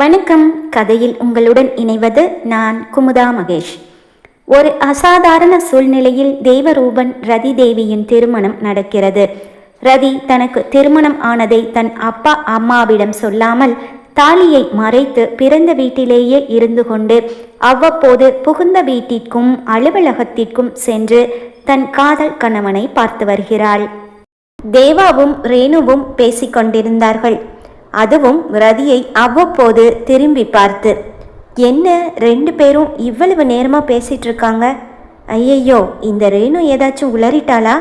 வணக்கம். கதையில் உங்களுடன் இணைவது நான் குமுதா மகேஷ். ஒரு அசாதாரண சூழ்நிலையில் தேவரூபன் ரதி தேவியின் திருமணம் நடக்கிறது. ரதி தனக்கு திருமணம் ஆனதை தன் அப்பா அம்மாவிடம் சொல்லாமல் தாலியை மறைத்து பிறந்த வீட்டிலேயே இருந்து கொண்டு அவ்வப்போது புகுந்த வீட்டிற்கும் அலுவலகத்திற்கும் சென்று தன் காதல் கணவனை பார்த்து வருகிறாள். தேவாவும் ரேணுவும் பேசிக்கொண்டிருந்தார்கள். அதுவும் ரதியை அவ்வப்போது திரும்பி பார்த்து என்ன ரெண்டு பேரும் இவ்வளவு நேரமாக பேசிட்டு இருக்காங்க? ஐயையோ இந்த ரேணு ஏதாச்சும் உளறிட்டாளா?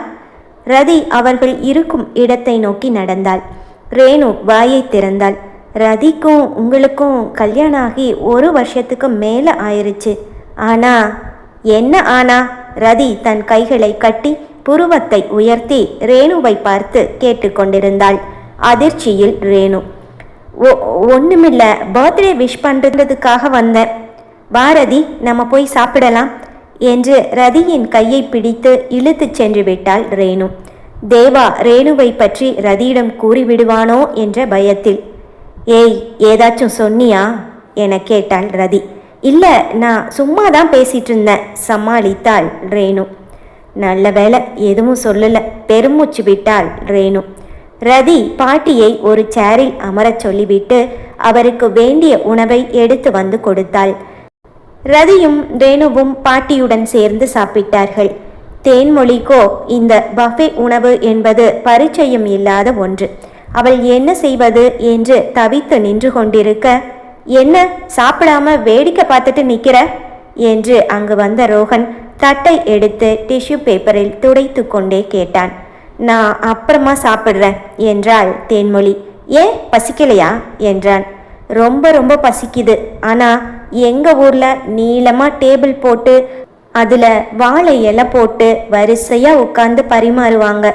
ரதி அவர்கள் இருக்கும் இடத்தை நோக்கி நடந்தாள். ரேணு வாயை திறந்தாள். ரதிக்கும் உங்களுக்கும் கல்யாணம் ஆகி ஒரு வருஷத்துக்கு மேலே ஆயிருச்சு. ஆனா என்ன ஆனா? ரதி தன் கைகளை கட்டி புருவத்தை உயர்த்தி ரேணுவை பார்த்து கேட்டுக்கொண்டிருந்தாள். அதிர்ச்சியில் ரேணு ஒ ஒன்றுமில்ல பர்த்டே விஷ் பண்ணுறதுக்காக வந்தேன். வா ரதி நம்ம போய் சாப்பிடலாம் என்று ரதியின் கையை பிடித்து இழுத்துச் சென்று விட்டாள் ரேணு. தேவா ரேணுவை பற்றி ரதியிடம் கூறிவிடுவானோ என்ற பயத்தில். ஏய் ஏதாச்சும் சொன்னியா? என கேட்டாள் ரதி. இல்லை நான் சும்மா தான் பேசிகிட்டு இருந்தேன் சமாளித்தாள் ரேணு. நல்ல வேலை எதுவும் சொல்லலை. பெருமூச்சு விட்டாள் ரேணு. ரதி பாட்டியை ஒரு சேரில் அமரச் சொல்லிவிட்டு அவருக்கு வேண்டிய உணவை எடுத்து வந்து கொடுத்தாள். ரதியும் ரேணுவும் பாட்டியுடன் சேர்ந்து சாப்பிட்டார்கள். தேன்மொழிக்கோ இந்த பஃபே உணவு என்பது பரிச்சயம் இல்லாத ஒன்று. அவள் என்ன செய்வது என்று தவித்து நின்று கொண்டிருக்க என்ன சாப்பிடாம வேடிக்கை பார்த்துட்டு நிக்கிற? என்று அங்கு வந்த ரோகன் தட்டை எடுத்து டிஷ்யூ பேப்பரில் துடைத்து கொண்டே கேட்டான். நான் அப்புறமா சாப்பிட்றேன் என்றாள் தேன்மொழி. ஏன் பசிக்கலையா? என்றான். ரொம்ப ரொம்ப பசிக்குது. ஆனால் எங்கள் ஊரில் நீளமாக டேபிள் போட்டு அதில் வாழை இலை போட்டு வரிசையாக உட்காந்து பரிமாறுவாங்க.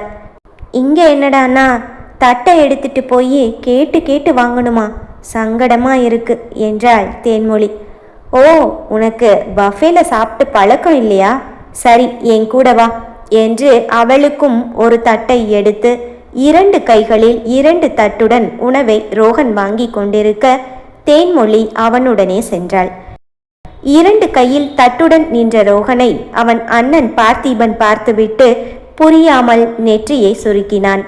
இங்கே என்னடான்னா தட்டை எடுத்துட்டு போய் கேட்டு கேட்டு வாங்கணுமா? சங்கடமா இருக்கு என்றாள் தேன்மொழி. ஓ உனக்கு பஃபேல சாப்பிட்டு பழக்கம் இல்லையா? சரி என் கூட வா. என்று அவளுக்கும் ஒரு தட்டை எடுத்து இரண்டு கைகளில் இரண்டு தட்டுடன் உணவை ரோகன் வாங்கி கொண்டிருக்க தேன்மொழி அவனுடனே சென்றாள். இரண்டு கையில் தட்டுடன் நின்ற ரோகனை அவன் அண்ணன் பார்த்திபன் பார்த்துவிட்டு புரியாமல் நெற்றியை சுருக்கினான்.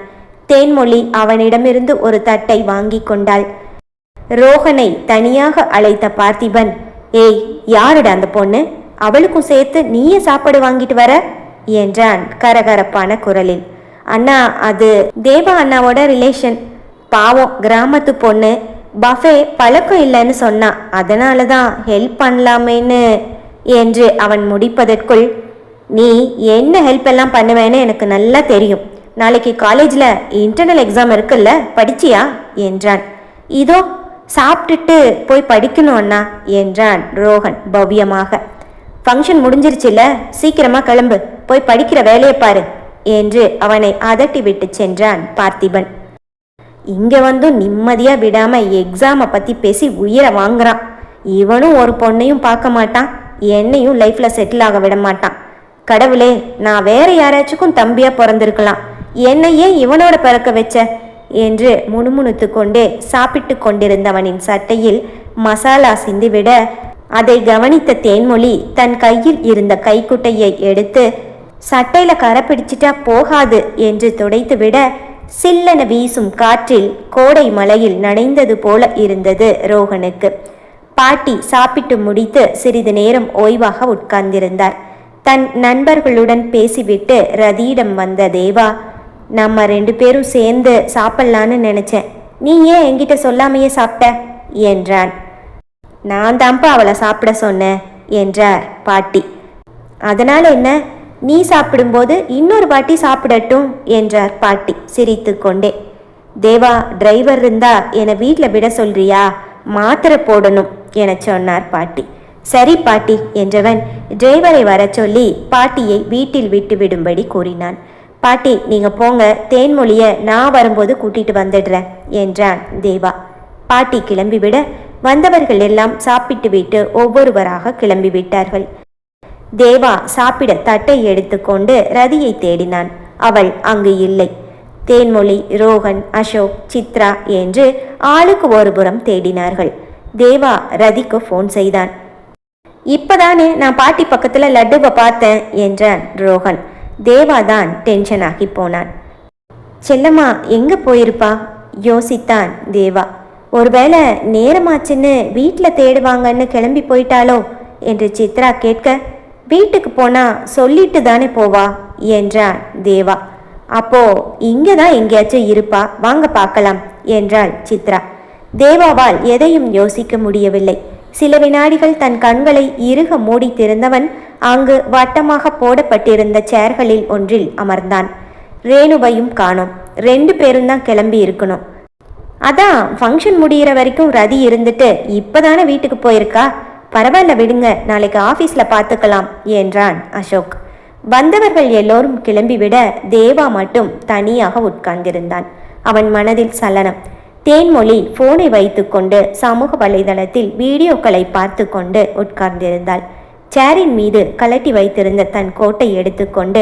தேன்மொழி அவனிடமிருந்து ஒரு தட்டை வாங்கி கொண்டாள். ரோகனை தனியாக அழைத்த பார்த்திபன் ஏய் யாருடா அந்த பொண்ணு? அவளுக்கும் சேர்த்து நீயே சாப்பாடு வாங்கிட்டு வர? என்றான் கரகரப்பான குரலில். அண்ணா அது தேவா அண்ணாவோட ரிலேஷன் பாவம் கிராமத்து பொண்ணு. பஃபே பழக்கம் இல்லைன்னு சொன்னான் அதனால தான் ஹெல்ப் பண்ணலாமேன்னு என்று அவன் முடிப்பதற்குள் நீ என்ன ஹெல்ப் எல்லாம் பண்ணுவேன்னு எனக்கு நல்லா தெரியும். நாளைக்கு காலேஜில் இன்டர்னல் எக்ஸாம் இருக்குல்ல படிச்சியா? என்றான். இதோ சாப்பிட்டுட்டு போய் படிக்கணும் அண்ணா என்றான் ரோஹன் பவ்யமாக. ஃபங்க்ஷன் முடிஞ்சிருச்சுல சீக்கிரமாக கிளம்பு. போய் படிக்கிற வேலையை பாரு என்று அவனை அதட்டி விட்டு சென்றான் பார்த்திபன். இங்க வந்து நிம்மதியா விடாம எக்ஸாமை பத்தி பேசி உயிரை வாங்குறான். இவனும் ஒரு பொண்ணையும் பார்க்க மாட்டான். என்னையும் லைஃப்ல செட்டில் ஆக விட மாட்டான். கடவுளே நான் வேற யாராச்சுக்கும் தம்பியா பிறந்திருக்கலாம். என்னையே இவனோட பிறக்க வச்ச என்று முணுமுணுத்து கொண்டே சாப்பிட்டு கொண்டிருந்தவனின் சட்டையில் மசாலா சிந்திவிட அதை கவனித்த தேன்மொழி தன் கையில் இருந்த கைக்குட்டையை எடுத்து சட்டையில கரை பிடிச்சிட்டா போகாது என்று துடைத்து விட சில்லென வீசும் காற்றில் கோடை மலையில் நனைந்தது போல இருந்தது ரோகனுக்கு பாட்டி சாப்பிட்டு முடித்து சிறிது நேரம் ஓய்வாக உட்கார்ந்திருந்தார். தன் நண்பர்களுடன் பேசிவிட்டு ரதியிடம் வந்த தேவா நம்ம ரெண்டு பேரும் சேர்ந்து சாப்பிட்லான்னு நினைச்சேன். நீ ஏன் என்கிட்ட சொல்லாமையே சாப்பிட்ட? என்றான். நான் தான்ப்பா அவளை சாப்பிட சொன்னேன் என்றார் பாட்டி. அதனால் என்ன? நீ சாப்பிடும்போது இன்னொரு பாட்டி சாப்பிடட்டும் என்றார் பாட்டி சிரித்து கொண்டே தேவா டிரைவர் இருந்தா என்னை வீட்டில் விட சொல்றியா? மாத்திரை போடணும் என சொன்னார் பாட்டி. சரி பாட்டி என்றவன் டிரைவரை வர சொல்லி பாட்டியை வீட்டில் விட்டு விடும்படி கூறினான். பாட்டி நீங்க போங்க தேன்மொழிய நான் வரும்போது கூட்டிட்டு வந்துடுறேன் என்றான் தேவா. பாட்டி கிளம்பிவிட வந்தவர்கள் எல்லாம் சாப்பிட்டு விட்டு ஒவ்வொருவராக கிளம்பி விட்டார்கள் தேவா சாப்பிட தட்டை எடுத்துக்கொண்டு ரதியை தேடினான். அவள் அங்கு இல்லை. தேன்மொழி ரோகன் அசோக் சித்ரா என்று ஆளுக்கு ஒருபுறம் தேடினார்கள். தேவா ரதிக்கு ஃபோன் செய்தான். இப்பதானே நான் பாட்டி பக்கத்துல லட்டுவை பார்த்தேன் என்றான் ரோகன். தேவா தான் டென்ஷன் ஆகி போனான். செல்லம்மா எங்க போயிருப்பா? யோசித்தான் தேவா. ஒருவேளை நேரமாச்சுன்னு வீட்டில் தேடுவாங்கன்னு கிளம்பி போயிட்டாளோ? என்று சித்ரா கேட்க வீட்டுக்கு போனா சொல்லிட்டு தானே போவா? என்றான் தேவா. அப்போ இங்கே தான் எங்கேயாச்சும் இருப்பா? வாங்க பார்க்கலாம் என்றாள் சித்ரா. தேவாவால் எதையும் யோசிக்க முடியவில்லை. சில வினாடிகள் தன் கண்களை இறுக மூடி திறந்தவன் அங்கு வட்டமாக போடப்பட்டிருந்த சேர்களில் ஒன்றில் அமர்ந்தான். ரேணுவையும் காணோம். ரெண்டு பேரும் தான் கிளம்பி இருக்கணும். அதான் ஃபங்க்ஷன் முடியிற வரைக்கும் ரதி இருந்துட்டு இப்போதானே வீட்டுக்கு போயிருக்கா? பரவாயில்ல விடுங்க நாளைக்கு ஆஃபீஸில் பார்த்துக்கலாம் என்றான் அசோக். வந்தவர்கள் எல்லோரும் கிளம்பிவிட தேவா மட்டும் தனியாக உட்கார்ந்திருந்தான். அவன் மனதில் சலனம். தேன்மொழி போனை வைத்துக்கொண்டு சமூக வலைதளத்தில் வீடியோக்களை பார்த்து கொண்டு உட்கார்ந்திருந்தாள் சேரின் மீது கலட்டி வைத்திருந்த தன் கோட்டை எடுத்துக்கொண்டு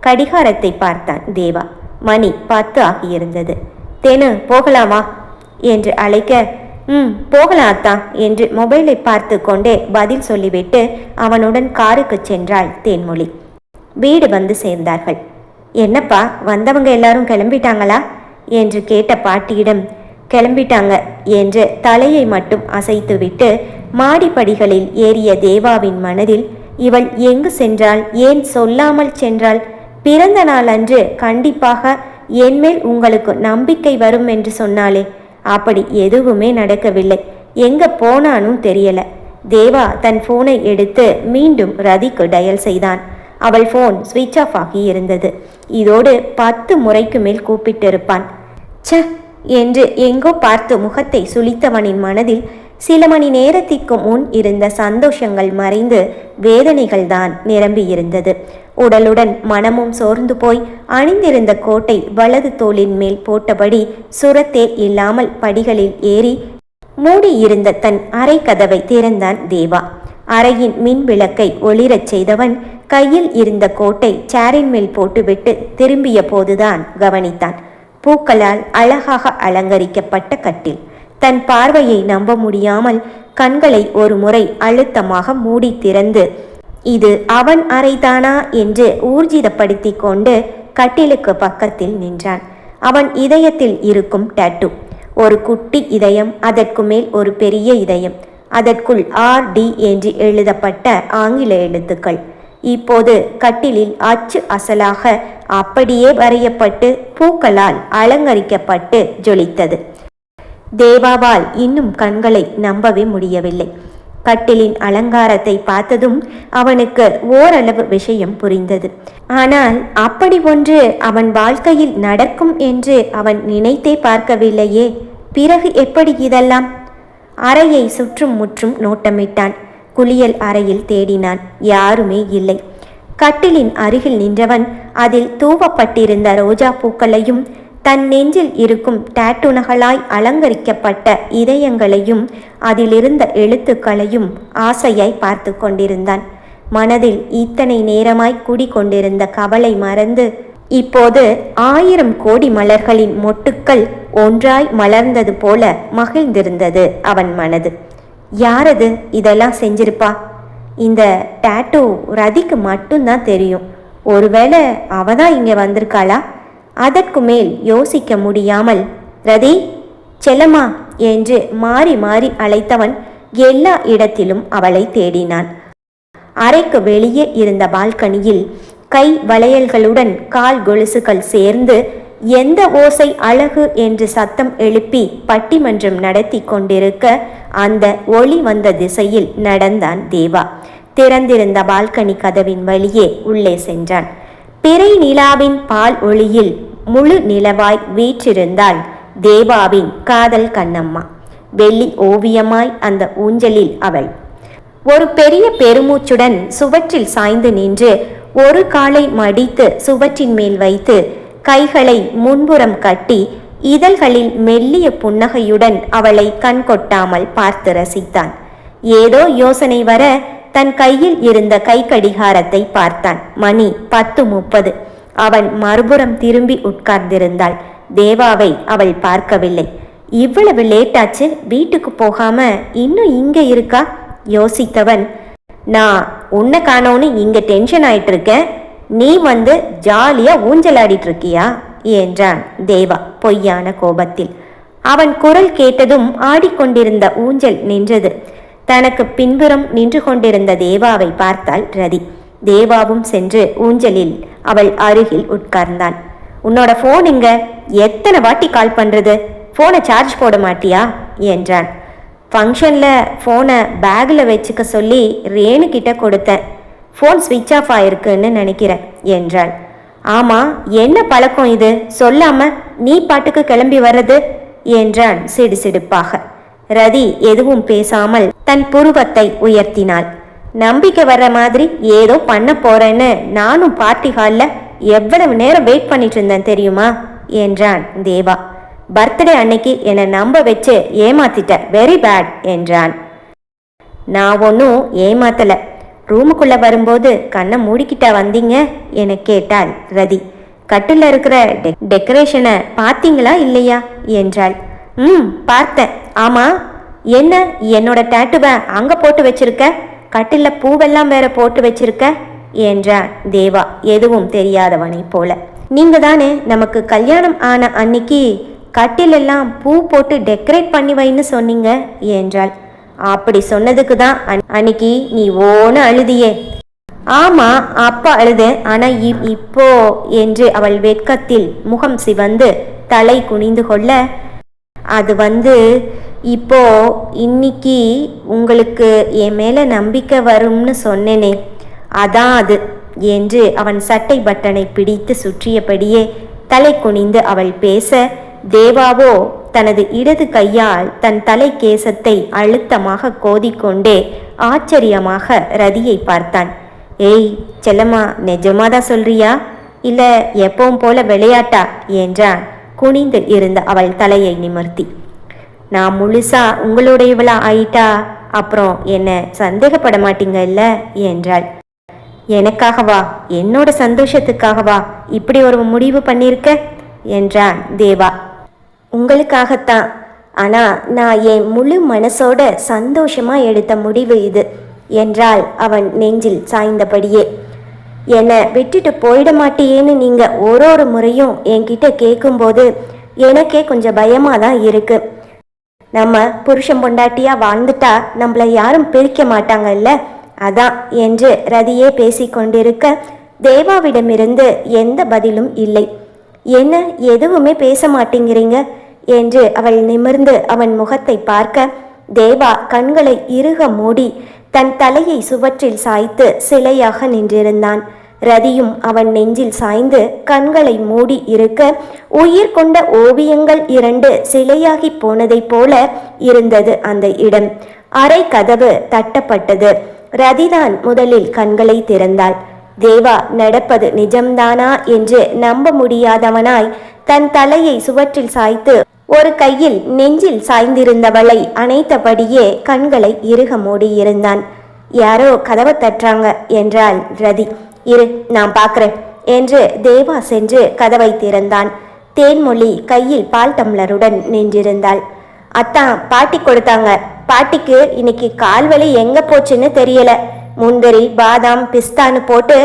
கடிகாரத்தை பார்த்தான் தேவா. மணி பத்து ஆகியிருந்தது. தேனு போகலாமா? என்று அழைக்க ம் போகலாம் அத்தா என்று மொபைலை பார்த்து கொண்டே பதில் சொல்லிவிட்டு அவனுடன் காருக்கு சென்றாள் தேன்மொழி. வீடு வந்து சேர்ந்தார்கள். என்னப்பா வந்தவங்க எல்லாரும் கிளம்பிட்டாங்களா? என்று கேட்ட பாட்டியிடம் கிளம்பிட்டாங்க என்று தலையை மட்டும் அசைத்துவிட்டு மாடிப்படிகளில் ஏறிய தேவாவின் மனதில் இவள் எங்கு சென்றாள்? ஏன் சொல்லாமல் சென்றாள்? பிறந்த நாள் அன்று கண்டிப்பாக என்மேல் உங்களுக்கு நம்பிக்கை வரும் என்று சொன்னாலே அப்படி எதுவுமே நடக்கவில்லை. எங்க போனானும் தெரியல. தேவா தன் போனை எடுத்து மீண்டும் ரதிக்கு டயல் செய்தான். அவள் போன் ஸ்விட்ச் ஆஃப் ஆகி இருந்தது. இதோடு பத்து முறைக்கு மேல் கூப்பிட்டிருப்பான். ச்ச! என்று எங்கோ பார்த்து முகத்தை சுளித்தவனின் மனதில் சில மணி நேரத்திற்கு முன் இருந்த சந்தோஷங்கள் மறைந்து வேதனைகள் தான் நிரம்பியிருந்தது. உடலுடன் மனமும் சோர்ந்து போய் அணிந்திருந்த கோட்டை வலது தோளின் மேல் போட்டபடி சுரத்தே இல்லாமல் படிகளில் ஏறி மூடியிருந்த தன் அறை கதவை திறந்தான் தேவா. அறையின் மின் விளக்கை ஒளிரச் செய்தவன் கையில் இருந்த கோட்டை சேரின் மேல் போட்டுவிட்டு திரும்பிய போதுதான் கவனித்தான். பூக்களால் அழகாக அலங்கரிக்கப்பட்ட கட்டில். தன் பார்வையை நம்ப முடியாமல் கண்களை ஒரு முறை அழுத்தமாக மூடி திறந்து இது அவன் அறைதானா? என்று ஊர்ஜிதப்படுத்தி கொண்டு கட்டிலுக்கு பக்கத்தில் நின்றான். அவன் இதயத்தில் இருக்கும் டட்டு ஒரு குட்டி இதயம் அதற்கு மேல் ஒரு பெரிய இதயம். அதற்குள் ஆர் டி என்று எழுதப்பட்ட ஆங்கில எழுத்துக்கள். இப்போது கட்டிலில் அச்சு அசலாக அப்படியே வரையப்பட்டு பூக்களால் அலங்கரிக்கப்பட்டு ஜொலித்தது. தேவாவால் இன்னும் கண்களை நம்பவே முடியவில்லை. கட்டிலின் அலங்காரத்தை பார்த்ததும் அவனுக்கு ஓரளவு விஷயம் புரிந்தது. ஆனால் அப்படி ஒன்று அவன் வாழ்க்கையில் நடக்கும் என்று அவன் நினைத்தே பார்க்கவில்லையே. பிறகு எப்படி இதெல்லாம்? அறையை சுற்றும் முற்றும் நோட்டமிட்டான். குளியல் அறையில் தேடினான். யாருமே இல்லை. கட்டிலின் அருகில் நின்றவன் அதில் தூவப்பட்டிருந்த ரோஜா பூக்களையும் தன் நெஞ்சில் இருக்கும் டாட்டுனகளாய் அலங்கரிக்கப்பட்ட இதயங்களையும் அதிலிருந்த எழுத்துக்களையும் ஆசையாய் பார்த்து கொண்டிருந்தான். மனதில் இத்தனை நேரமாய் குடிகொண்டிருந்த கவலை மறந்து இப்போது ஆயிரம் கோடி மலர்களின் மொட்டுக்கள் ஒன்றாய் மலர்ந்தது போல மகிழ்ந்திருந்தது அவன் மனது. யாரது இதெல்லாம் செஞ்சிருப்பா? இந்த டாட்டூ ரதிக்கு மட்டும்தான் தெரியும். ஒருவேளை அவ தான் இங்கே வந்திருக்காளா? அதற்கு மேல் யோசிக்க முடியாமல் ரதி செல்லம்மா என்று மாறி மாறி அழைத்தவன் எல்லா இடத்திலும் அவளை தேடினான். அறைக்கு வெளியே இருந்த பால்கனியில் கை வளையல்களுடன் கால் கொலுசுகள் சேர்ந்து எந்த ஓசை அழகு என்று சத்தம் எழுப்பி பட்டிமன்றம் நடத்தி கொண்டிருக்க அந்த ஒளி வந்த திசையில் நடந்தான் தேவா. திறந்திருந்த பால்கனி கதவின் வழியே உள்ளே சென்றான். பிறை நிலாவின் பால் ஒளியில் முழு நிலவாய் வீற்றிருந்தாள் தேவாவின் காதல் கண்ணம்மா. வெள்ளி ஓவியமாய் அந்த ஊஞ்சலில் அவள். ஒரு பெரிய பெருமூச்சுடன் சுவற்றில் சாய்ந்து நின்று ஒரு காலை மடித்து சுவற்றின் மேல் வைத்து கைகளை முன்புறம் கட்டி இதழ்களில் மெல்லிய புன்னகையுடன் அவளை கண் கொட்டாமல் பார்த்து ரசித்தான். ஏதோ யோசனை வர தன் கையில் இருந்த கை கடிகாரத்தை பார்த்தான். மணி பத்து முப்பது. அவன் மறுபுறம் திரும்பி உட்கார்ந்திருந்தாள். தேவாவை அவள் பார்க்கவில்லை. இவ்வளவு லேட்டாச்சு வீட்டுக்கு போகாம இன்னும் இங்க இருக்கா? யோசித்தவன் நான் உன்னை காணோன்னு இங்க டென்ஷன் ஆயிட்டு இருக்கேன் நீ வந்து ஜாலியா ஊஞ்சல் ஆடிட்டு இருக்கியா? என்றான் தேவா பொய்யான கோபத்தில். அவன் குரல் கேட்டதும் ஆடிக்கொண்டிருந்த ஊஞ்சல் நின்றது. தனக்கு பின்புறம் நின்று கொண்டிருந்த தேவாவை பார்த்தாள் ரதி. தேவாவும் சென்று ஊஞ்சலில் அவள் அருகில் உட்கார்ந்தான். உன்னோட ஃபோன் இங்க எத்தனை வாட்டி கால் பண்றது? ஃபோனை சார்ஜ் போட மாட்டியா? என்றான். ஃபங்க்ஷனில் ஃபோனை பேக்கில் வச்சுக்க சொல்லி ரேணுக்கிட்ட கொடுத்தேன். ஃபோன் ஸ்விட்ச் ஆஃப் ஆயிருக்குன்னு நினைக்கிறேன் என்றாள். ஆமாம் என்ன பழக்கம் இது? சொல்லாம நீ பாட்டுக்கு கிளம்பி வர்றது? என்றான் சிடுசிடுப்பாக. ரதி எதுவும் பேசாமல் தன் புருவத்தை உயர்த்தினாள். நம்பிக்கை வர்ற மாதிரி ஏதோ பண்ண போறேன்னு நானும் பார்ட்டி ஹாலில் எவ்வளவு நேரம் வெயிட் பண்ணிட்டு இருந்தேன் தெரியுமா? என்றான் தேவா. பர்த்டே அன்னைக்கு என்னை நம்ப வச்சு ஏமாத்திட்ட. வெரி பேட் என்றான். நான் ஒன்றும் ஏமாத்தலை. ரூமுக்குள்ளே வரும்போது கண்ணை மூடிக்கிட்டா வந்தீங்க? என கேட்டாள் ரதி. கட்டில் இருக்கிற டெ டெக்கரேஷனை பார்த்தீங்களா இல்லையா? என்றாள். ம் பார்த்தேன். ஆமா என்ன என்னோட டேட்டுவை அங்கே போட்டு வச்சிருக்க? கட்டிலில் பூவெல்லாம் வேற போட்டு வச்சிருக்க? என்றான் தேவா. எதுவும் தெரியாதவனை போல. நீங்க தானே நமக்கு கல்யாணம் ஆன அன்னைக்கு கட்டிலெல்லாம் பூ போட்டு டெக்கரேட் பண்ணி வைன்னு சொன்னீங்க என்றாள். அப்படி சொன்னதுக்கு தான் அன்னைக்கு நீ ஓன்னு அழுதியே. ஆமா அப்பா அழுது ஆனா இப்போ என்று அவள் வெட்கத்தில் முகம் சிவந்து தலை குனிந்து கொள்ள அது வந்து இப்போ இன்னைக்கு உங்களுக்கு என் மேலே நம்பிக்கை வரும்னு சொன்னேனே அதான் அது என்று அவன் சட்டை பட்டனை பிடித்து சுற்றியபடியே தலை குனிந்து அவள் பேச தேவாவோ தனது இடது கையால் தன் தலை கேசத்தை அழுத்தமாக கோதிக்கொண்டே ஆச்சரியமாக ரதியை பார்த்தான். ஏய் செல்லம்மா நிஜமாதான் சொல்றியா? இல்ல எப்பவும் போல விளையாட்டா? என்றான். குனிந்து இருந்த அவள் தலையை நிமிர்த்தி. நான் முழுசா உங்களுடையவளா ஆயிட்டா? அப்புறம் என்ன சந்தேகப்பட மாட்டீங்கல்ல என்றாள். எனக்காகவா என்னோட சந்தோஷத்துக்காகவா இப்படி ஒரு முடிவு பண்ணியிருக்க என்றான் தேவா. உங்களுக்காகத்தான். ஆனா நான் என் முழு மனசோட சந்தோஷமா எடுத்த முடிவு இது என்றால் அவன் நெஞ்சில் சாய்ந்தபடியே. என்னை விட்டுட்டு போயிட மாட்டியேன்னு நீங்க ஒரு ஒரு முறையும் என்கிட்ட கேட்கும்போது எனக்கே கொஞ்சம் பயமா தான் இருக்கு. நம்ம புருஷன் பொண்டாட்டியா வாழ்ந்துட்டா நம்மள யாரும் பிரிக்க மாட்டாங்கல்ல? அதான் என்று ரதியே பேசிக்கொண்டிருக்க தேவாவிடமிருந்து எந்த பதிலும் இல்லை. என்ன எதுவுமே பேச மாட்டேங்கிறீங்க? என்று அவள் நிமிர்ந்து அவன் முகத்தை பார்க்க தேவா கண்களை இறுக மூடி தன் தலையை சுவற்றில் சாய்த்து சிலையாக நின்றிருந்தான். ரதியும் அவன் நெஞ்சில் சாய்ந்து கண்களை மூடி இருக்க உயிர் கொண்ட ஓவியங்கள் இரண்டு சிலையாகி போனதைப் போல இருந்தது அந்த இடம். அறை கதவு தட்டப்பட்டது. ரதிதான் முதலில் கண்களை திறந்தாள். தேவா நடப்பது நிஜம்தானா? என்று நம்ப முடியாதவனாய் தன் தலையை சுவற்றில் சாய்த்து ஒரு கையில் நெஞ்சில் சாய்ந்திருந்தவளை அணைத்தபடியே கண்களை இறுக மூடியிருந்தான். யாரோ கதவை தட்டுறாங்க என்றாள் ரதி. இரு நான் பார்க்கறேன் என்று தேவா சென்று கதவை திறந்தான். தேன்மொழி கையில் பால் டம்ளருடன் நின்றிருந்தாள். அத்தான் பாட்டி கொடுத்தாங்க. பாட்டிக்கு இன்னைக்கு கால்வலி எங்க போச்சுன்னு தெரியல. முந்திரி பாதாம் பிஸ்தான்னு போட்டு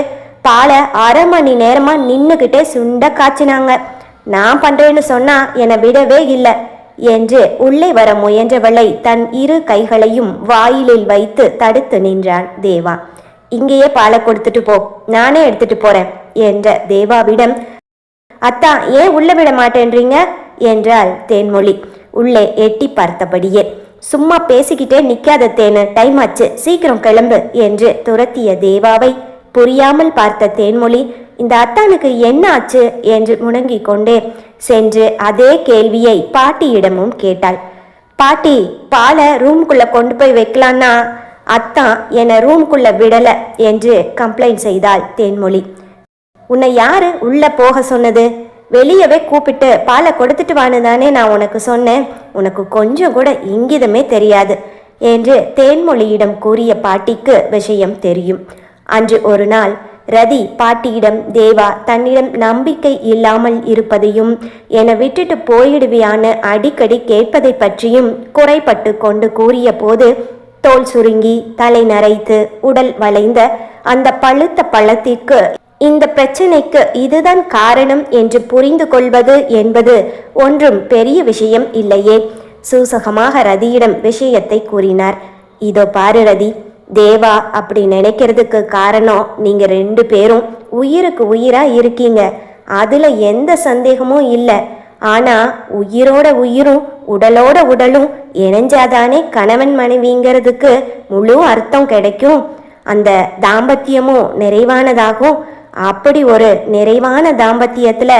பாலை அரை மணி நேரமா நின்னுக்கிட்டே சுண்ட காய்ச்சினாங்க. நான் பண்றேன்னு சொன்னா என்னை விடவே இல்லை என்று உள்ளே வர முயன்றவளை தன் இரு கைகளையும் வாயிலில் வைத்து தடுத்து நின்றான் தேவா. இங்கேயே பாலை கொடுத்துட்டு போ. நானே எடுத்துட்டு போறேன் என்ற தேவாவிடம் அத்தா ஏன் உள்ள விட மாட்டேன்றீங்க? என்றாள் தேன்மொழி. உள்ளே எட்டி பார்த்தபடியே சும்மா பேசிக்கிட்டே நிக்காத தேனு டைம் ஆச்சு. சீக்கிரம் கிளம்பு என்று துரத்திய தேவாவை புரியாமல் பார்த்த தேன்மொழி இந்த அத்தானுக்கு என்ன ஆச்சு என்று முணங்கிக் கொண்டே சென்று அதே கேள்வியை பாட்டியிடமும் கேட்டாள். பாட்டி பாலை ரூம்குள்ள கொண்டு போய் வைக்கலான்னா? அத்தான் என்னை ரூம்குள்ள விடல என்று கம்ப்ளைண்ட் செய்தாள் தேன்மொழி. உன்னை யாரு உள்ள போக சொன்னது? வெளியவே கூப்பிட்டு பாலை கொடுத்துட்டு வான்னு தானே நான் உனக்கு சொன்னேன். உனக்கு கொஞ்சம் கூட இங்கிதமே தெரியாது என்று தேன்மொழியிடம் கூறிய பாட்டிக்கு விஷயம் தெரியும். அன்று ஒரு நாள் ரதி பாட்டியிடம் தேவா தன்னிடம் நம்பிக்கை இல்லாமல் இருப்பதையும் என விட்டுட்டு போயிடுவியான அடிக்கடி கேட்பதை பற்றியும் குறைப்பட்டு கொண்டு கூறிய போது தோல் சுருங்கி தலை நரைத்து உடல் வளைந்த அந்த பழுத்த பழத்திற்கு இந்த பிரச்சனைக்கு இதுதான் காரணம் என்று புரிந்து கொள்வது என்பது ஒன்றும் பெரிய விஷயம் இல்லையே சூசகமாக ரதியிடம் விஷயத்தை கூறினார். இதோ பாரு ரதி தேவா அப்படி நினைக்கிறதுக்கு காரணம் நீங்க ரெண்டு பேரும் உயிருக்கு உயிரா இருக்கீங்க. அதுல எந்த சந்தேகமும் இல்லை. ஆனா உயிரோட உயிரும் உடலோட உடலும் இணைஞ்சாதானே கணவன் மனைவிங்கிறதுக்கு முழு அர்த்தம் கிடைக்கும். அந்த தாம்பத்தியமும் நிறைவானதாகும். அப்படி ஒரு நிறைவான தாம்பத்தியத்துல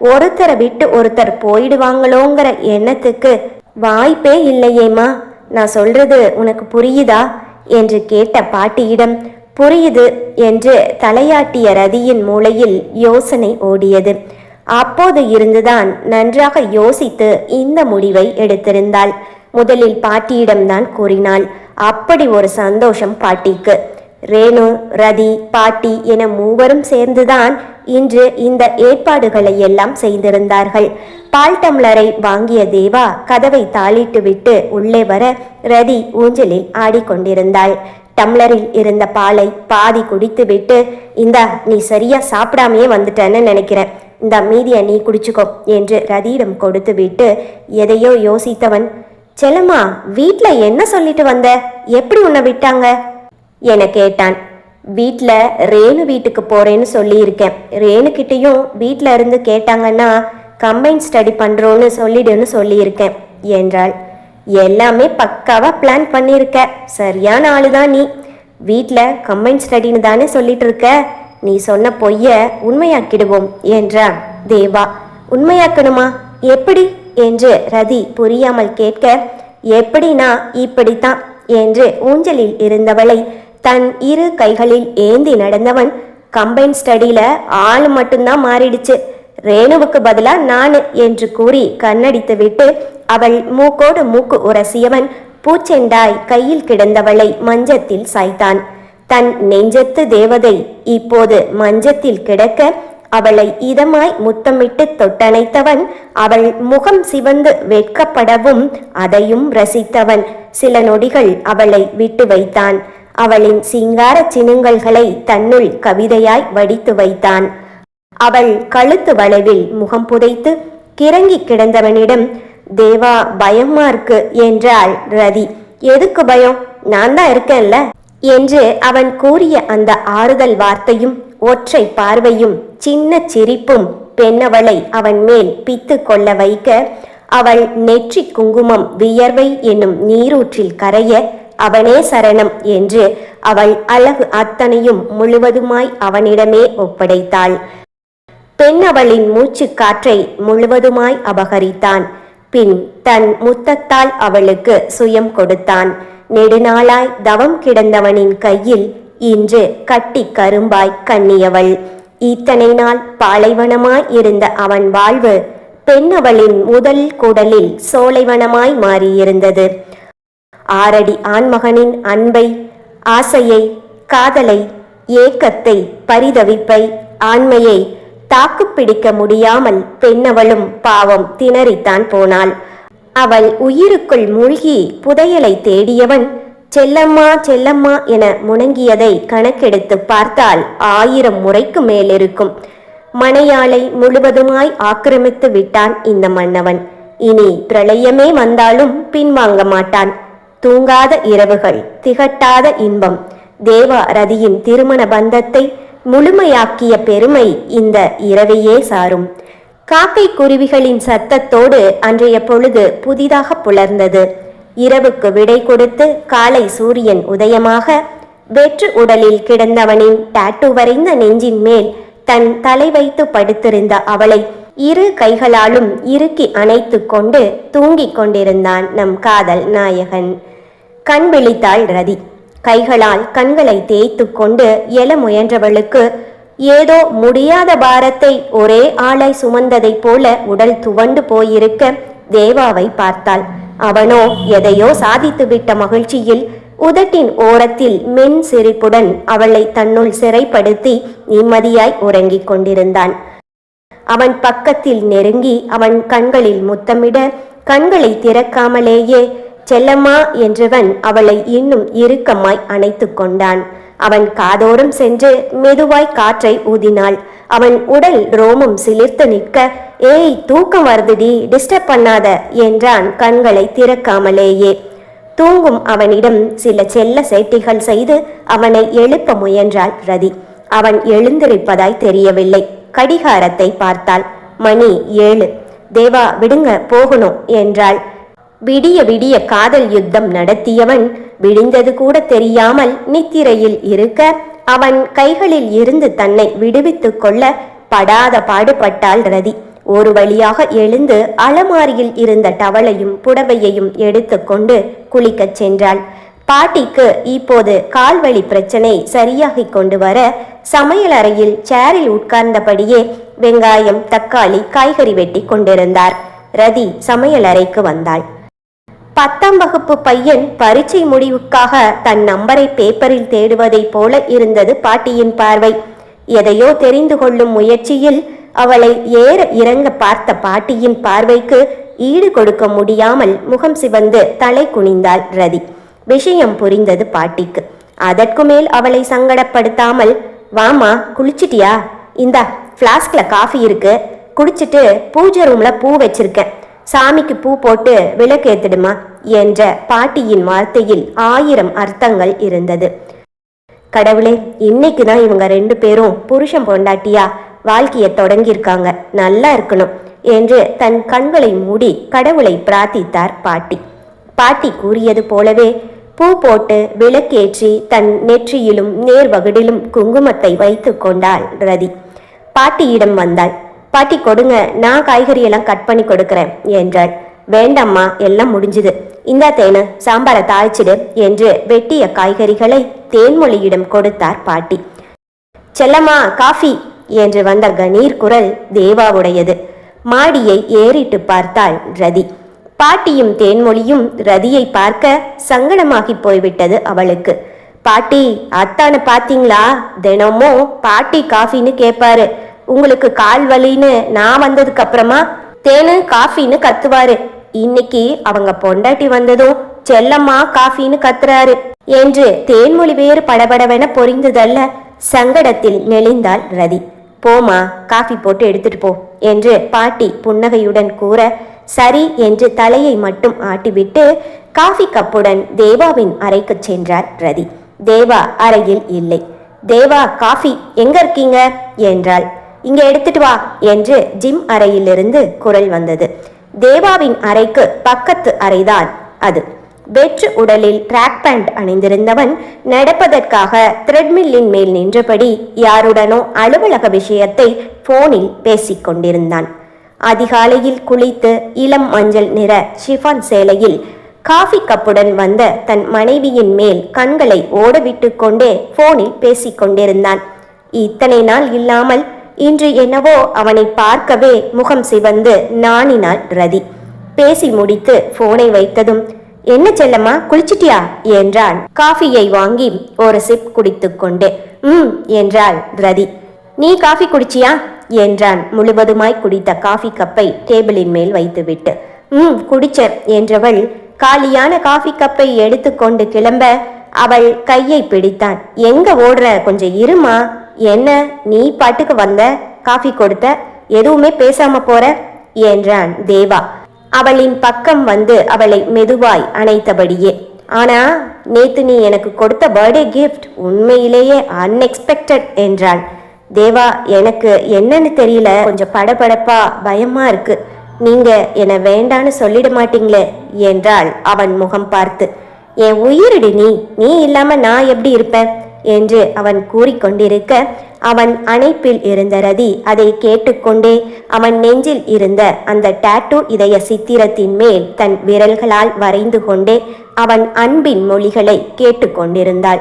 ஒருத்தரை விட்டு ஒருத்தர் போயிடுவாங்களோங்கிற எண்ணத்துக்கு வாய்ப்பே இல்லையேம்மா. நான் சொல்றது உனக்கு புரியுதா? என்று கேட்ட பாட்டியிடம் புரியுது என்று தலையாட்டிய ரதியின் மூளையில் யோசனை ஓடியது. அப்போது இருந்துதான் நன்றாக யோசித்து இந்த முடிவை எடுத்திருந்தாள். முதலில் பாட்டியிடம்தான் கூறினாள் அப்படி ஒரு சந்தோஷம் பாட்டிக்கு. ரேணு ரதி பாட்டி என மூவரும் சேர்ந்துதான் இன்று இந்த ஏற்பாடுகளை எல்லாம் செய்திருந்தார்கள். பால் டம்ளரை வாங்கிய தேவா கதவை தாளிட்டு விட்டு உள்ளே வர ரதி ஊஞ்சலில் ஆடிக்கொண்டிருந்தாள். டம்ளரில் இருந்த பாலை பாதி குடித்துவிட்டு இந்தா நீ சரியா சாப்பிடாமையே வந்துட்டேன்னு நினைக்கிறேன் இந்த மீதியை நீ குடிச்சுக்கோ என்று ரதியிடம் கொடுத்து விட்டு எதையோ யோசித்தவன். செல்லம்மா வீட்டில் என்ன சொல்லிட்டு வந்த? எப்படி உன்னை விட்டாங்க? என கேட்டான். வீட்டில் ரேணு வீட்டுக்கு போறேன்னு சொல்லியிருக்கேன். ரேணுக்கிட்டேயும் வீட்டில் இருந்து கேட்டாங்கன்னா கம்பைன் ஸ்டடி பண்ணுறோன்னு சொல்லிடுன்னு சொல்லியிருக்கேன். என்றாள். எல்லாமே பக்காவாக பிளான் பண்ணியிருக்க சரியான ஆளுதான் நீ. வீட்டில் கம்பைன் ஸ்டடின்னு தானே சொல்லிட்டு இருக்க நீ சொன்ன பொய்ய உண்மையாக்கிடுவோம் என்றான் தேவா. உண்மையாக்கணுமா? எப்படி? என்று ரதி புரியாமல் கேட்க எப்படினா இப்படித்தான் என்று ஊஞ்சலில் இருந்தவளை தன் இரு கைகளில் ஏந்தி நடந்தவன் கம்பைன் ஸ்டடியில் ஆள் மட்டும்தான் மாறிடுச்சு. ரேணுவுக்கு பதிலா நான் என்று கூறி கண்ணடித்துவிட்டு அவள் மூக்கோடு மூக்கு உரசியவன் பூச்செண்டாய் கையில் கிடந்தவளை மஞ்சத்தில் சாய்த்தான். தன் நெஞ்சத்து தேவதை இப்போது மஞ்சத்தில் கிடக்க அவளை இதமாய் முத்தமிட்டு தொட்டணைத்தவன் அவள் முகம் சிவந்து வெட்கப்படவும் அதையும் ரசித்தவன். சில நொடிகள் அவளை விட்டு வைத்தான். அவளின் சிங்கார சினுங்கல்களை தன்னுள் கவிதையாய் வடித்து வைத்தான். அவள் கழுத்து வளைவில் முகம் புதைத்து கிறங்கி கிடந்தவனிடம் தேவா பயமா இருக்கு என்றாள் ரதி. எதுக்கு பயம்? நான் தான் இருக்கேன்ல என்று அவன் கூறிய அந்த ஆறுதல் வார்த்தையும் ஒற்றை பார்வையும் சின்ன சிரிப்பும் பெண்ணவளை அவன் மேல் பித்து கொள்ள வைக்க அவள் நெற்றி குங்குமம் வியர்வை என்னும் நீரூற்றில் கரைய அவனே சரணம் என்று அவள் அழகு அத்தனையும் முழுவதுமாய் அவனிடமே ஒப்படைத்தாள். பெண் அவளின் மூச்சு காற்றை முழுவதுமாய் அபகரித்தான். பின் தன் முத்தத்தால் அவளுக்கு சுயம் கொடுத்தான். நெடுநாளாய் தவம் கிடந்தவனின் கையில் இன்று கட்டி கரும்பாய் கண்ணியவள். இத்தனை நாள் பாலைவனமாய் இருந்த அவன் வாழ்வு பெண் அவளின் முதல் குடலில் சோலைவனமாய் மாறியிருந்தது. ஆறடி ஆண்மகனின் அன்பை ஆசையை காதலை ஏக்கத்தை பரிதவிப்பை ஆண்மையை தாக்கு பிடிக்க முடியாமல் பெண்ணவளும் பாவம் திணறித்தான் போனாள். அவள் உயிருக்குள் மூழ்கி புதையலை தேடியவன் செல்லம்மா செல்லம்மா என முணங்கியதை கணக்கெடுத்து பார்த்தால் ஆயிரம் முறைக்கு மேலிருக்கும். மனையாளை முழுவதுமாய் ஆக்கிரமித்து விட்டான் இந்த மன்னவன். இனி பிரளயமே வந்தாலும் பின்வாங்க மாட்டான். தூங்காத இரவுகள் திகட்டாத இன்பம். தேவா ரதியின் திருமண பந்தத்தை முழுமையாக்கிய பெருமை இந்த இரவையே சாரும். காக்கை குருவிகளின் சத்தத்தோடு அன்றைய பொழுது புதிதாக புலர்ந்தது. இரவுக்கு விடை கொடுத்து காலை சூரியன் உதயமாக வெற்று உடலில் கிடந்தவனின் டாட்டு வரைந்த நெஞ்சின் மேல் தன் தலை வைத்து படுத்திருந்த அவளை இரு கைகளாலும் இறுக்கி அணைத்து கொண்டு தூங்கிக் கொண்டிருந்தான் நம் காதல் நாயகன். கண் விழித்தாள் ரதி. கைகளால் கண்களை தேய்த்து கொண்டு எழ முயன்றவளுக்கு ஏதோ முடியாத பாரத்தை ஒரே ஆளாய் சுமந்ததைப் போல உடல் துவண்டு போயிருக்க தேவாவை பார்த்தாள். அவனோ எதையோ சாதித்துவிட்ட மகிழ்ச்சியில் உதட்டின் ஓரத்தில் மென் சிரிப்புடன் அவளை தன்னுள் சிறைப்படுத்தி நிம்மதியாய் உறங்கிக் கொண்டிருந்தான். அவன் பக்கத்தில் நெருங்கி அவன் கண்களில் முத்தமிட கண்களை திறக்காமலேயே செல்லம்மா என்றவன் அவளை இன்னும் இறுக்கமாய் அணைத்து கொண்டான். அவன் காதோரம் சென்று மெதுவாய் காற்றை ஊதினாள். அவன் உடல் ரோமம் சிலிர்த்து நிற்க ஏய் தூக்கம் வருதுடி டிஸ்டர்ப் பண்ணாத என்றான் கண்களை திறக்காமலேயே. தூங்கும் அவனிடம் சில செல்ல சேட்டிகள் செய்து அவனை எழுப்ப முயன்றாள் ரதி. அவன் எழுந்திருப்பதாய் தெரியவில்லை. கடிகாரத்தை பார்த்தாள். மணி ஏழு. தேவா விடுங்க போகணும் என்றாள். விடிய விடிய காதல் யுத்தம் நடத்தியவன் விடிந்தது கூட தெரியாமல் நித்திரையில் இருக்க அவன் கைகளில் இருந்து தன்னை விடுவித்துக் கொள்ள படாத பாடுபட்டாள் ரதி. ஒரு வழியாக எழுந்து அலமாரியில் இருந்த டவளையும் புடவையையும் எடுத்துக்கொண்டு குளிக்கச் சென்றாள். பாட்டிக்கு இப்போது கால்வழி பிரச்சனை சரியாகி கொண்டு வர சமையலறையில் சேரில் உட்கார்ந்தபடியே வெங்காயம் தக்காளி காய்கறி வெட்டி கொண்டிருந்தார். ரதி சமையலறைக்கு வந்தாள். பத்தாம் வகுப்பு பையன் பரீட்சை முடிவுக்காக தன் நம்பரை பேப்பரில் தேடுவதைப் போல இருந்தது பாட்டியின் பார்வை. எதையோ தெரிந்து கொள்ளும் முயற்சியில் அவளை ஏற இறங்க பார்த்த பாட்டியின் பார்வைக்கு ஈடு கொடுக்க முடியாமல் முகம் சிவந்து தலை குனிந்தாள் ரதி. விஷயம் புரிந்தது பாட்டிக்கு. அதற்கு மேல் அவளை சங்கடப்படுத்தாமல் வாமா குளிச்சிட்டியா? இந்தா ஃப்ளாஸ்க்ல காஃபி இருக்கு. குடிச்சிட்டு பூஜை ரூம்ல பூ வச்சிருக்கேன். சாமிக்கு பூ போட்டு விளக்கேத்திடுமா என்ற பாட்டியின் வார்த்தையில் ஆயிரம் அர்த்தங்கள் இருந்தது. கடவுளே இன்னைக்கு தான் இவங்க ரெண்டு பேரும் புருஷன் பொண்டாட்டியா வாழ்க்கையை தொடங்கியிருக்காங்க. நல்லா இருக்கணும் என்று தன் கண்களை மூடி கடவுளை பிரார்த்தித்தார் பாட்டி. பாட்டி கூறியது போலவே பூ போட்டு விளக்கேற்றி தன் நெற்றியிலும் நேர்வகுடிலும் குங்குமத்தை வைத்து கொண்டாள் ரதி. பாட்டியிடம் வந்தாள் பாட்டி கொடுங்க நான் காய்கறி எல்லாம் கட் பண்ணி கொடுக்கறேன் என்றாள் வேண்டாம்மா எல்லாம் முடிஞ்சுது. இந்தா தேனு சாம்பாரை தாய்ச்சிடு என்று வெட்டிய காய்கறிகளை தேன்மொழியிடம் கொடுத்தார் பாட்டி. செல்லம்மா காஃபி என்று வந்த கணீர் குரல் தேவாவுடையது. மாடியை ஏறிட்டு பார்த்தாள் ரதி. பாட்டியும் தேன்மொழியும் ரதியை பார்க்க சங்கடமாகி போய்விட்டது அவளுக்கு. பாட்டி அத்தானை பாத்தீங்களா? தினமும் பாட்டி காஃபின்னு கேட்பாரு உங்களுக்கு கால் வலின்னு நான் வந்ததுக்கு அப்புறமா தேனு காஃபின்னு கத்துவாரு. இன்னைக்கு அவங்க பொண்டாட்டி வந்ததும் செல்லம்மா காஃபின்னு கத்துறாரு. என்று தேன்மொழி வேறு படபடவென பொரிந்ததல்ல. சங்கடத்தில் நெளிந்தாள் ரதி. போமா காஃபி போட்டு எடுத்துட்டு போ என்று பாட்டி புன்னகையுடன் கூற சரி என்று தலையை மட்டும் ஆட்டிவிட்டு காஃபி கப்புடன் தேவாவின் அறைக்கு சென்றார் ரதி. தேவா அறையில் இல்லை. தேவா காஃபி எங்க இருக்கீங்க? என்றாள். இங்கே எடுத்துட்டு வா என்று ஜிம் அறையிலிருந்து குரல் வந்தது. தேவாவின் அறைக்கு பக்கத்து அறைதான் அது. வெற்று உடலில் ட்ராக் பேண்ட் அணிந்திருந்தவன் நடப்பதற்காக த்ரெட்மில்லின் மேல் நின்றபடி யாருடனோ அலுவலக விஷயத்தை போனில் பேசிக் கொண்டிருந்தான். அதிகாலையில் குளித்து இளம் மஞ்சள் நிற ஷிஃபான் சேலையில் காஃபி கப்புடன் வந்த தன் மனைவியின் மேல் கண்களை ஓடவிட்டு கொண்டே போனில் பேசிக் கொண்டிருந்தான். இத்தனை நாள் இல்லாமல் இன்று என்னவோ அவனை பார்க்கவே முகம் சிவந்து நாணினாள் ரதி. பேசி முடித்து போனை வைத்ததும் என்ன செல்லம்மா குளிச்சிட்டியா? என்றான். காஃபியை வாங்கி ஒரு சிப் குடித்து கொண்டு. ம் என்றாள் ரதி. நீ காஃபி குடிச்சியா? என்றான். முழுவதுமாய் குடித்த காஃபி கப்பை டேபிளின் மேல் வைத்துவிட்டு. ம் குடிச்சேன் என்றவள் காலியான காஃபி கப்பை எடுத்துக்கொண்டு கிளம்ப அவள் கையை பிடித்தான். எங்க ஓடுற? கொஞ்சம் இருமா? என்ன நீ பாட்டுக்கு வந்த? காஃபி கொடுத்த? எதுவுமே பேசாம போற? என்றான் தேவா. அவளின் பக்கம் வந்து அவளை மெதுவாய் அணைத்தபடியே. ஆனா நேத்து நீ எனக்கு கொடுத்த பர்த்டே கிஃப்ட் உண்மையிலேயே அன்எக்ஸ்பெக்டட் என்றான் தேவா எனக்கு என்னன்னு தெரியல. கொஞ்சம் படபடப்பா பயமா இருக்கு. நீங்க என்னை வேண்டான்னு சொல்லிட மாட்டீங்களே என்றாள் அவன் முகம் பார்த்து. என் உயிரிடு நீ. நீ இல்லாம நான் எப்படி இருப்பேன்? என்று அவன் கூறிக்கொண்டிருக்க அவன் அணைப்பில் இருந்த ரதி அதை கேட்டுக்கொண்டே அவன் நெஞ்சில் இருந்த அந்த டாட்டூ இதய சித்திரத்தின் மேல் தன் விரல்களால் வரைந்து கொண்டே அவன் அன்பின் மொழிகளை கேட்டுக்கொண்டிருந்தாள்.